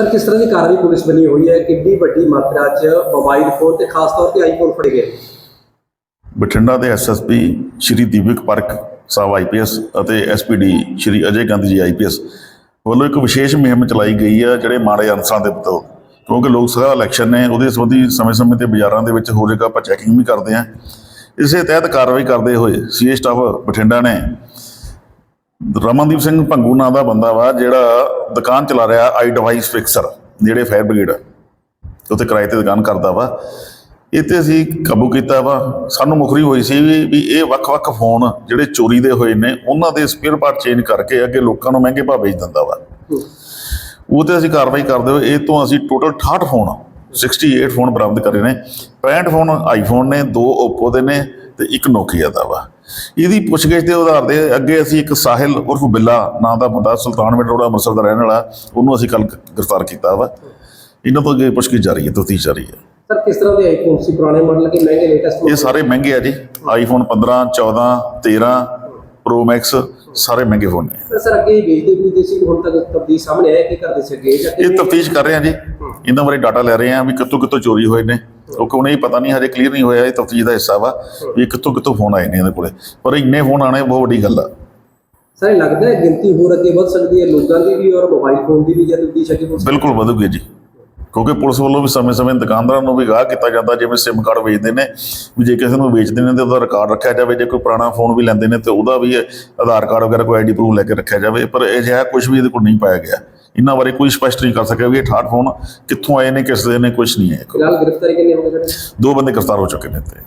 Sir, ਕਿਸ ਤਰ੍ਹਾਂ ਦੀ ਕਾਰਵਾਈ ਪੁਲਿਸ ਬਣੀ ਹੋਈ ਹੈ? ਕਿੰਨੀ ਵੱਡੀ ਮਾਤਰਾ 'ਚ ਮੋਬਾਈਲ ਫੋਨ ਤੇ ਖਾਸ ਤੌਰ ਤੇ ਆਈਫੋਨ ਫੜੇ ਗਏ ਬਠਿੰਡਾ ਦੇ ਐਸਐਸਪੀ ਸ਼੍ਰੀ ਦੀਪਕ ਪਰਕ ਸਾਹਿਬ ਆਈਪੀਐਸ ਅਤੇ ਐਸਪੀਡੀ ਸ਼੍ਰੀ ਅਜੇ ਗਾਂਧੀ ਜੀ ਆਈਪੀਐਸ ਵੱਲੋਂ ਇੱਕ ਵਿਸ਼ੇਸ਼ ਮੁਹਿੰਮ ਚਲਾਈ ਗਈ ਹੈ, ਜਿਹੜੇ ਮਾੜੇ ਅਨਸਰਾਂ ਦੇ ਵਿਰੁੱਧ ਕਿਉਂਕਿ ਲੋਕ ਸਭਾ ਇਲੈਕਸ਼ਨ ਨੇ, ਉਹਦੇ ਸੰਬੰਧੀ ਸਮੇਂ-ਸਮੇਂ ਤੇ ਬਾਜ਼ਾਰਾਂ ਦੇ ਵਿੱਚ ਹੋ ਜਾਏਗਾ ਆਪਾਂ ਚੈਕਿੰਗ ਵੀ ਕਰਦੇ ਹਾਂ। ਇਸੇ ਤਹਿਤ ਕਾਰਵਾਈ ਕਰਦੇ ਹੋਏ ਸੀਏ ਸਟਾਫ ਬਠਿੰਡਾ ਨੇ ਰਮਨਦੀਪ ਸਿੰਘ ਭੰਗੂ ਨਾਂ ਦਾ ਬੰਦਾ ਵਾ, ਜਿਹੜਾ ਦੁਕਾਨ ਚਲਾ ਰਿਹਾ ਆਈ ਡਿਵਾਈਸ ਫਿਕਸਰ ਜਿਹੜੇ ਫਾਇਰ ਬ੍ਰਿਗੇਡ। ਉੱਥੇ ਕਿਰਾਏ ਤੇ ਦੁਕਾਨ ਕਰਦਾ ਵਾ। ਇਹ ਤੇ ਅਸੀਂ ਕਾਬੂ ਕੀਤਾ ਵਾ। ਸਾਨੂੰ ਮੁਖਰੀ ਹੋਈ ਸੀ ਵੀ ਇਹ ਵੱਖ-ਵੱਖ ਫੋਨ ਜਿਹੜੇ ਚੋਰੀ ਦੇ ਹੋਏ ਨੇ, ਉਹਨਾਂ ਦੇ ਸਪੇਅਰ ਪਾਰਟ ਚੇਂਜ ਕਰਕੇ ਅੱਗੇ ਲੋਕਾਂ ਨੂੰ ਮਹਿੰਗੇ ਭਾਅ ਵੇਚ ਦਿੰਦਾ ਵਾ। ਉਹ ਤੇ ਅਸੀਂ ਕਾਰਵਾਈ ਕਰਦੇ ਹੋਏ, ਇਹ ਤੋਂ ਅਸੀਂ ਟੋਟਲ 68 ਫੋਨ 68 ਫੋਨ ਬਰਾਮਦ ਕਰੇ ਨੇ। 65 ਫੋਨ ਆਈਫੋਨ ਨੇ, ਦੋ ਓਪੋ ਦੇ ਨੇ ਤੇ ਇੱਕ ਨੋਕੀਆ ਦਾ ਵਾ। ਇਹਦੀ ਪੁੱਛਗਿੱਛ ਦੇ ਆਧਾਰ ਤੇ ਅੱਗੇ ਅਸੀਂ ਇੱਕ ਸਾਹਿਲ ਉਰਫ ਬਿੱਲਾ ਨਾਂ ਦਾ ਬੰਦਾ ਸੁਲਤਾਨਵਿੰਡ ਰੋਡ ਅੰਮ੍ਰਿਤਸਰ ਦਾ ਰਹਿਣ ਵਾਲਾ ਉਹਨੂੰ ਅਸੀਂ ਕੱਲ ਗ੍ਰਿਫਤਾਰ ਕੀਤਾ ਵਾ। ਇਹਨਾਂ ਤੋਂ ਅੱਗੇ ਪੁੱਛਗਿੱਛ ਜਾਰੀ ਹੈ ਤਫਤੀਸ਼ ਜਾਰੀ ਹੈ। ਸਰ ਕਿਸ ਤਰ੍ਹਾਂ ਦੇ ਆਈਫੋਨ ਸੀ ਪੁਰਾਣੇ ਮਾਡਲ ਕੇ ਮਹਿੰਗੇ ਲੇਟੈਸਟ ਇਹ ਸਾਰੇ ਮਹਿੰਗੇ ਆ ਜੀ। ਆਈਫੋਨ 15 14 13 ਪ੍ਰੋ ਮੈਕਸ ਸਾਰੇ ਮਹਿੰਗੇ ਫੋਨ ਨੇ। ਸਰ ਅੱਗੇ ਵੇਚਦੇ ਵੀ ਸੀ ਹੁਣ ਤੱਕ ਤਬਦੀਲ ਸਾਹਮਣੇ ਆਇਆ ਕੀ ਕਰਦੇ ਸੀ ਅੱਗੇ? ਇਹ ਤਫਤੀਸ਼ ਕਰ ਰਹੇ ਆ ਜੀ। ਇਹਨਾਂ ਬਾਰੇ ਡਾਟਾ ਲੈ ਰਹੇ ਆ ਵੀ ਕਿੱਥੋਂ ਕਿੱਥੋਂ ਚੋਰੀ ਹੋਏ ਨੇ। ਕਿਉਂਕਿ ਉਹਨੇ ਹੀ ਪਤਾ ਨਹੀਂ ਹਜੇ ਕਲੀਅਰ ਨਹੀਂ ਹੋਇਆ ਇਹ ਤਫਤੀਸ਼ ਦਾ ਹਿੱਸਾ ਵਾ ਵੀ ਕਿੱਥੋਂ ਕਿੱਥੋਂ ਫੋਨ ਆਏ ਨੇ ਇਹਦੇ ਕੋਲੇ। ਪਰ ਇੰਨੇ ਫੋਨ ਆਣੇ ਬਹੁਤ ਵੱਡੀ ਗੱਲ ਆ। ਸਰ ਲੱਗਦਾ ਹੈ ਗਿਣਤੀ ਹੋਰ ਅੱਗੇ ਵੱਧ ਸਕਦੀ ਹੈ ਲੋਕਾਂ ਦੀ ਵੀ ਔਰ ਮੋਬਾਈਲ ਫੋਨ ਦੀ ਵੀ ਜਦ ਤਬਦੀਲ ਅੱਗੇ ਬਿਲਕੁਲ ਵਧੂਗੀ ਜੀ। ਕਿਉਂਕਿ ਪੁਲਿਸ ਵੱਲੋਂ ਵੀ ਸਮੇਂ-ਸਮੇਂ ਦੁਕਾਨਦਾਰਾਂ ਨੂੰ ਵੀ ਗਾਹ ਕੀਤਾ ਜਾਂਦਾ ਜਿਵੇਂ SIM ਕਾਰਡ ਵੇਚਦੇ ਨੇ ਵੀ ਜੇ ਕਿਸੇ ਨੂੰ ਵੇਚਦੇ ਨੇ ਤੇ ਉਹਦਾ ਰਿਕਾਰਡ ਰੱਖਿਆ ਜਾਵੇ। ਜੇ ਕੋਈ ਪੁਰਾਣਾ ਫੋਨ ਵੀ ਲੈਂਦੇ ਨੇ ਤੇ ਉਹਦਾ ਵੀ ਆਧਾਰ ਕਾਰਡ ਵਗੈਰਾ ਕੋਈ ਆਈਡੀ ਪ੍ਰੂਫ ਲੈ ਕੇ ਰੱਖਿਆ ਜਾਵੇ। ਪਰ ਇਹ ਜਿਹਾ ਕੁਝ ਵੀ ਇਹਦੇ ਕੋਲ ਨਹੀਂ ਪਾਇਆ ਗਿਆ। ਇਹਨਾਂ ਬਾਰੇ ਕੋਈ ਸਪਸ਼ਟ ਨਹੀਂ ਕਰ ਸਕਿਆ ਵੀ ਇਹ 68 ਫੋਨ ਕਿੱਥੋਂ ਆਏ ਨੇ ਕਿਸ ਦੇ ਨੇ ਕੁਝ ਨਹੀਂ ਹੈ। ਫਿਲਹਾਲ ਗ੍ਰਿਫਤਾਰੀ ਕਿੰਨੇ ਹੋ ਗਏ ਦੋ ਬੰਦੇ ਗ੍ਰਿਫਤਾਰ ਹੋ ਚੁੱਕੇ ਨੇ ਤੇ